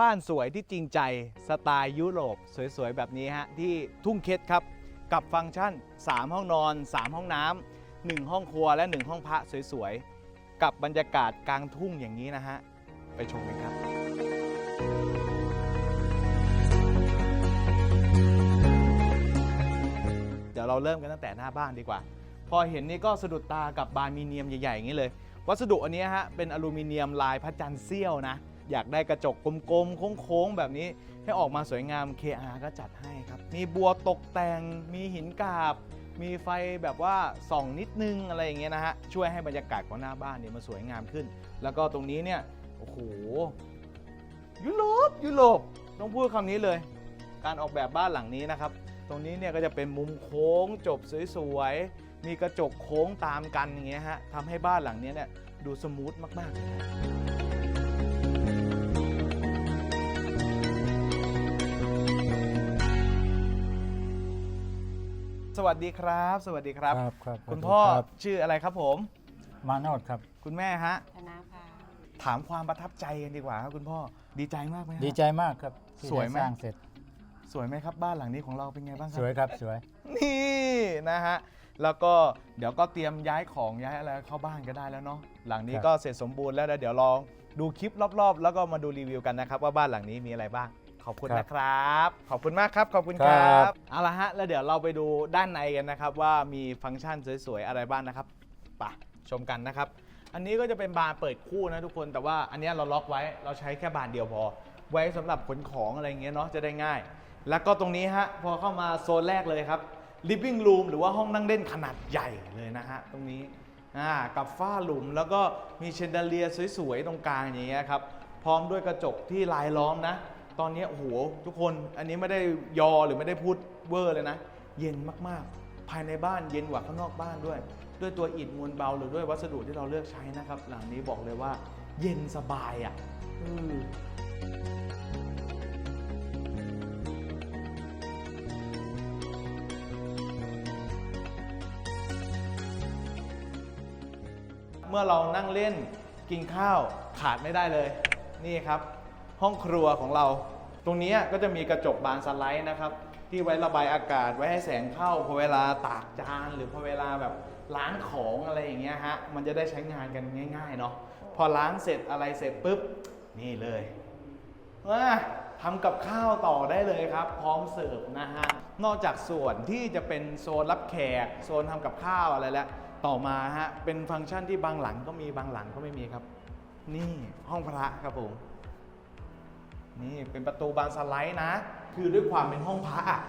บ้านสวยที่จริงใจสไตล์ยุโรปสวยๆ แบบนี้ฮะ ที่ทุ่งเคสครับ กับฟังก์ชัน 3 ห้องนอน 3 ห้องน้ำ1ห้องครัวและ 1 ห้องพระสวยๆ กับบรรยากาศกลางทุ่งอย่างนี้นะฮะ ไปชมกันครับ เดี๋ยวเราเริ่มกันตั้งแต่หน้าบ้านดีกว่า พอเห็นนี่ก็สะดุดตากับบานมีเนียมใหญ่ๆ อย่างนี้เลย วัสดุอันนี้ฮะเป็นอลูมิเนียมลายพระจันทร์เสี้ยวนะ อยากได้กระจกกลมๆโค้งๆแบบนี้ให้ออกมาสวยงาม KR ก็จัดให้ครับ มีบัวตกแต่ง มีหินกาบ มีไฟแบบว่าส่องนิดนึงอะไรอย่างเงี้ยนะฮะ ช่วยให้บรรยากาศของหน้าบ้านเนี่ยมันสวยงามขึ้น แล้วก็ตรงนี้เนี่ย โอ้โห ยุโรป ยุโรป ต้องพูดคำนี้เลย การออกแบบบ้านหลังนี้นะครับ ตรงนี้เนี่ยก็จะเป็นมุมโค้งจบสวยๆ มีกระจกโค้งตามกันอย่างเงี้ยฮะทำให้บ้านหลังเนี้ยเนี่ยดูสมูทมากๆเลยครั สวัสดีครับ สวัสดีครับ ครับครับคุณพ่อครับ ชื่ออะไรครับผม มาโนดครับ คุณแม่ฮะ ธนาภาถามความประทับใจกันดีกว่าครับคุณพ่อ ดีใจมากไหมฮะ ดีใจมากครับที่สวยไหม ได้สร้างเสร็จ สวยไหมครับบ้านหลังนี้ของเราเป็นไงบ้างครัสวยครับสวย นี่นะฮะ แล้วก็เดี๋ยวก็เตรียมย้ายของย้ายอะไรเข้าบ้านก็ได้แล้วเนาะ หลังนี้ครับ ก็เสร็จสมบูรณ์แล้วแล้วเดี๋ยวลองดูคลิปรอบๆ แล้วก็มาดูรีวิวกันนะครับว่าบ้านหลังนี้มีอะไรบ้าง ขอบคุณนะครับ ขอบคุณมากครับ ขอบคุณครับเอาละฮะ แล้วเดี๋ยวเราไปดูด้านในกันนะครับว่ามีฟังก์ชันสวยๆ อะไรบ้างนะครับไปชมกันนะครับ อันนี้ก็จะเป็นบานเปิดคู่นะทุกคน แต่ว่าอันเนี้ยเราล็อกไว้ เราใช้แค่บานเดียวพอ ไว้สำหรับขนของอะไรอย่างเงี้ยเนาะ จะได้ง่าย แล้วก็ตรงนี้ฮะ พอเข้ามาโซนแรกเลยครับ living room หรือว่าห้องนั่งเล่นขนาดใหญ่เลยนะฮะ ตรงนี้ อ่ากับฝ้าหลุมแล้วก็มีเชนเดเลียสวยๆ ตรงกลางอย่างเงี้ยครับ พร้อมด้วยกระจกที่ลายล้อมนะ ตอนนี้โอ้โหทุกคนอันนี้ไม่ได้ยอหรือไม่ได้พูดเวอร์เลยนะ เย็นมากๆ ภายในบ้านเย็นกว่าข้างนอกบ้านด้วย ด้วยตัวอิฐมวลเบาหรือด้วยวัสดุที่เราเลือกใช้นะครับ หลังนี้บอกเลยว่า เย็นสบายอะเมื่อเรานั่งเล่นกินข้าวขาดไม่ได้เลย นี่ครับ ห้องครัวของเรา ตรงนี้ก็จะมีกระจกบานสไลด์นะครับที่ไว้ระบายอากาศไว้ให้แสงเข้าพอเวลาตากจานหรือพอเวลาแบบล้างของอะไรอย่างเงี้ยฮะมันจะได้ใช้งานกันง่าย ๆ เนาะพอล้างเสร็จอะไรเสร็จปุ๊บนี่เลยว่าทำกับข้าวต่อได้เลยครับ พร้อมเสิร์ฟนะฮะนอกจากส่วนที่จะเป็นโซนรับแขกโซนทำกับข้าวอะไรแล้วต่อมาฮะเป็นฟังก์ชันที่บางหลังก็มีบางหลังก็ไม่มีครับ นี่ห้องพระครับผม นี่เป็นประตูบานสไลด์นะ คือด้วยความเป็นห้องพระอะ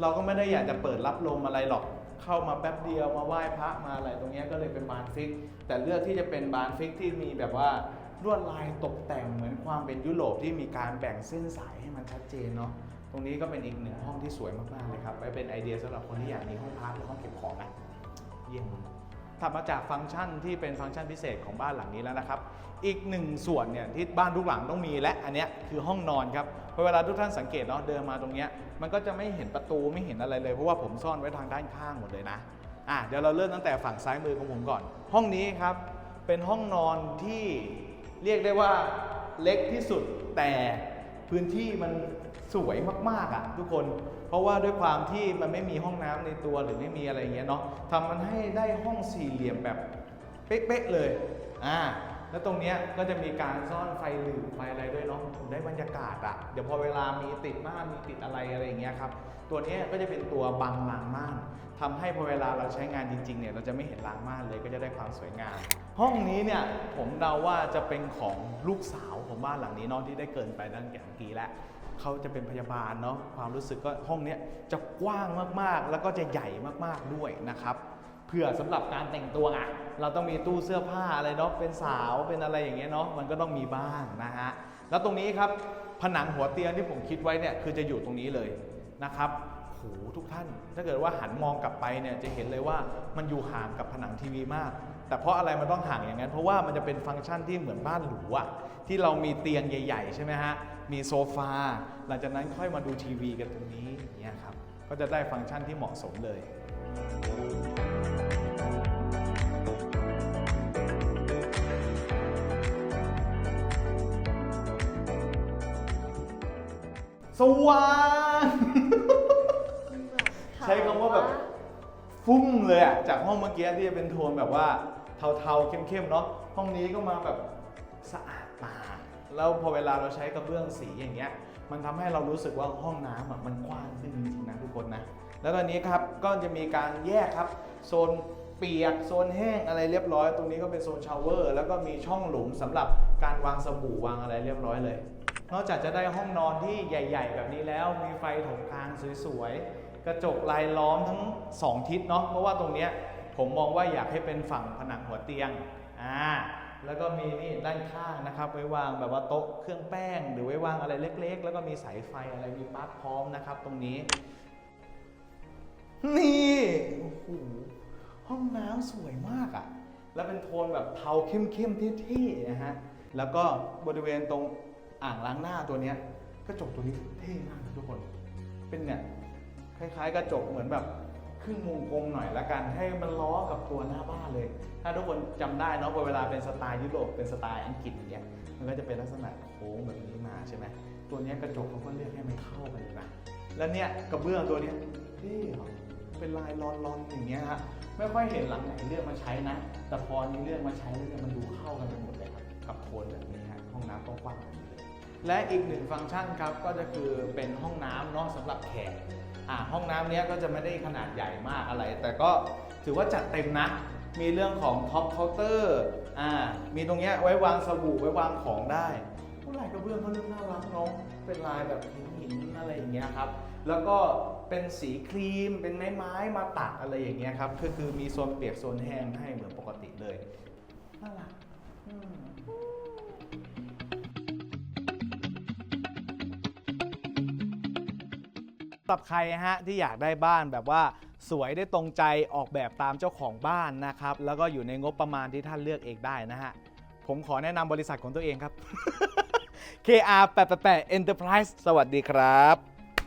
เราก็ไม่ได้อยากจะเปิดรับลมอะไรหรอก เข้ามาแป๊บเดียวมาไหว้พระมาอะไรตรงนี้ก็เลยเป็นบานฟิก แต่เลือกที่จะเป็นบานฟิกที่มีแบบว่าลวดลายตกแต่งเหมือนความเป็นยุโรปที่มีการแบ่งเส้นสายให้มันชัดเจนเนาะ ตรงนี้ก็เป็นอีกหนึ่งห้องที่สวยมากๆเลยครับไว้เป็นไอเดียสำหรับคนที่อยากมีห้องพักหรือห้องเก็บของนะเยี่ยม ถัดมาจากฟังก์ชันที่เป็นฟังก์ชันพิเศษของบ้านหลังนี้แล้วนะครับ อีกหนึ่งส่วนเนี่ยที่บ้านทุกหลังต้องมีและอันเนี้ยคือห้องนอนครับเพราะเวลาทุกท่านสังเกตเนาะเดินมาตรงเนี้ยมันก็จะไม่เห็นประตูไม่เห็นอะไรเลย เพราะว่าผมซ่อนไว้ทางด้านข้างหมดเลยนะอะเดี๋ยวเราเริ่มตั้งแต่ฝั่งซ้ายมือของผมก่อน ห้องนี้ครับเป็นห้องนอนที่เรียกได้ว่าเล็กที่สุดแต่พื้นที่มัน สวยมากๆอะทุกคน เพราะว่าด้วยความที่มันไม่มีห้องน้ำในตัวหรือไม่มีอะไรเงี้ยเนาะทำมันให้ได้ห้องสี่เหลี่ยมแบบเป๊ะๆเลยอ่าแล้วตรงเนี้ยก็จะมีการซ่อนไฟหลือไฟอะไรด้วยเนาะได้บรรยากาศอะเดี๋ยวพอเวลามีติดม่านมีติดอะไรอะไรอย่างเงี้ยครับ ตัวเนี้ยก็จะเป็นตัวบังรางม่านทำให้พอเวลาเราใช้งานจริงๆเนี่ยเราจะไม่เห็นรางม่านเลยก็จะได้ความสวยงาม ห้องนี้เนี่ยผมเดาว่าจะเป็นของลูกสาวของบ้านหลังนี้เนาะที่ได้เกินไปตั้งแต่เมื่อกี้แล้ว เขาจะเป็นพยาบาลเนาะความรู้สึกก็ห้องเนี้ยจะกว้างมากๆ แล้วก็จะใหญ่มากๆด้วยนะครับเผื่อสำหรับการแต่งตัวอะเราต้องมีตู้เสื้อผ้าอะไรเนาะเป็นสาวเป็นอะไรอย่างเงี้ยเนาะมันก็ต้องมีบ้างนะฮะแล้วตรงนี้ครับผนังหัวเตียงที่ผมคิดไว้เนี่ยคือจะอยู่ตรงนี้เลยนะครับโหทุกท่าน ถ้าเกิดว่าหันมองกลับไปเนี่ยจะเห็นเลยว่ามันอยู่ห่างกับผนังทีวีมาก แต่เพราะอะไรมันต้องห่างอย่างนั้น เพราะว่ามันจะเป็นฟังก์ชันที่เหมือนบ้านหรูอะที่เรามีเตียงใหญ่ ๆ ใช่ไหมฮะ มีโซฟา หลังจากนั้นค่อยมาดูทีวีกันตรงนี้อย่างเงี้ยครับ ก็จะได้ฟังก์ชันที่เหมาะสมเลยหสว่างใช้คำว่าแบบฟุ้งเลยอะจากห้องเมื่อกี้ที่จะเป็นโทนแบบว่า เทาๆเข้มๆเนาะห้องนี้ก็มาแบบสะอาดตาแล้วพอเวลาเราใช้กระเบื้องสีอย่างเงี้ยมันทำให้เรารู้สึกว่าห้องน้ำอะมันกว้างขึ้นจริงๆนะทุกคนนะแล้วตอนนี้ครับก็จะมีการแยกครับ โซนเปียกโซนแห้งอะไรเรียบร้อย ตรงนี้ก็เป็นโซนชาวเวอร์แล้วก็มีช่องหลุมสำหรับการวางสบู่วางอะไรเรียบร้อยเลย นอกจากจะได้ห้องนอนที่ใหญ่ ๆ แบบนี้แล้วมีไฟถงกลางสวยๆกระจกลายล้อมทั้ง 2 ทิศเนาะเพราะว่าตรงเนี้ย ผมมองว่าอยากให้เป็นฝั่งผนังหัวเตียงอ่าแล้วก็มีนี่ด้านข้างนะครับไว้วางแบบว่าโต๊ะเครื่องแป้ง หรือไว้วางอะไรเล็ก ๆ แล้วก็มีสายไฟอะไรมีปลั๊กพร้อมนะครับ ตรงนี้ นี่โอ้โหห้องน้ำสวยมากอะ่ะ แล้วเป็นโทนแบบเทาเข้มๆเท่ๆนะฮะแล้วก็บริเวณตรงอ่างล้างหน้าตัวเนี้ยกระจกตัวนี้เท่มากทุกคน เป็นเนี่ยคล้าย ๆ กระจกเหมือนแบบ รึ่งวงกลมหน่อยละกัน ให้มันล้อกับตัวหน้าบ้านเลย ถ้าทุกคนจำได้เนาะพอเวลาเป็นสไตล์ยุโรปเป็นสไตล์อังกฤษอย่างเงี้ยมันก็จะเป็นลักษณะโค้งแบบนี้มาใช่ไหมตัวนี้กระจกเขาก็เลือกให้มันเข้ากันอยู่นะแล้วเนี่ยกระเบื้องตัวเนี้ยเท่เป็นลายลอนๆอย่างเงี้ยฮะไม่ค่อยเห็นหลังไหนเลือกมาใช้นะ แต่พอนี้เลือกมาใช้แล้วเนี่ยมันดูเข้ากันไปหมดเลยครับกับโทนแบบนี้ฮะห้องน้ำกว้างๆแบบนี้เลยและอีกหนึ่งฟังก์ชันครับก็จะคือเป็นห้องน้ำเนาะสำหรับแขก อ่าห้องน้ำเนี้ยก็จะไม่ได้ขนาดใหญ่มากอะไร แต่ก็ถือว่าจัดเต็มนะ มีเรื่องของท็อปเคาน์เตอร์อ่ามีตรงเนี้ยไว้วางสบู่ไว้วางของได้ผู้ลายกระเบื้องเขาเลือกน่ารักเนาะเป็นลายแบบหินหินๆอะไรอย่างเงี้ยครับแล้วก็เป็นสีครีมเป็นไม้ไม้ๆมาตัดอะไรอย่างเงี้ยครับก็คือมีโซนเปียกโซนแห้งให้เหมือนปกติเลยน่ารักอืม สำหรับใครฮะที่อยากได้บ้านแบบว่าสวยได้ตรงใจออกแบบตามเจ้าของบ้านนะครับ แล้วก็อยู่ในงบประมาณที่ท่านเลือกเองได้นะฮะ ผมขอแนะนำบริษัทของตัวเองครับ KR 888 Enterprise สวัสดีครับ